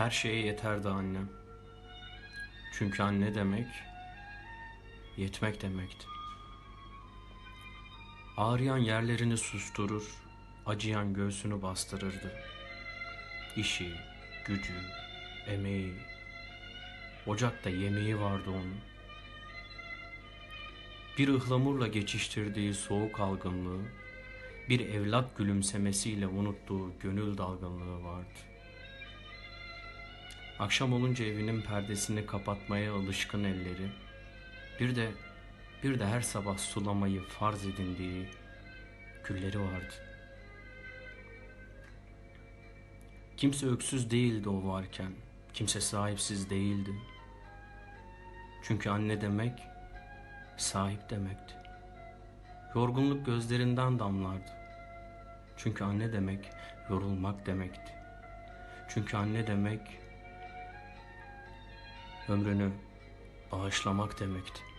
Her şeye yeterdi annem. Çünkü anne demek yetmek demekti. Ağrıyan yerlerini susturur, acıyan göğsünü bastırırdı. İşi, gücü, emeği, ocakta yemeği vardı onun. Bir ıhlamurla geçiştirdiği soğuk algınlığı, bir evlat gülümsemesiyle unuttuğu gönül dalgınlığı vardı. Akşam olunca evinin perdesini kapatmaya alışkın elleri, bir de bir de her sabah sulamayı farz edindiği gülleri vardı. Kimse öksüz değildi o varken, kimse sahipsiz değildi. Çünkü anne demek sahip demekti. Yorgunluk gözlerinden damlardı. Çünkü anne demek yorulmak demekti. Çünkü anne demek ömrünü bağışlamak demekti.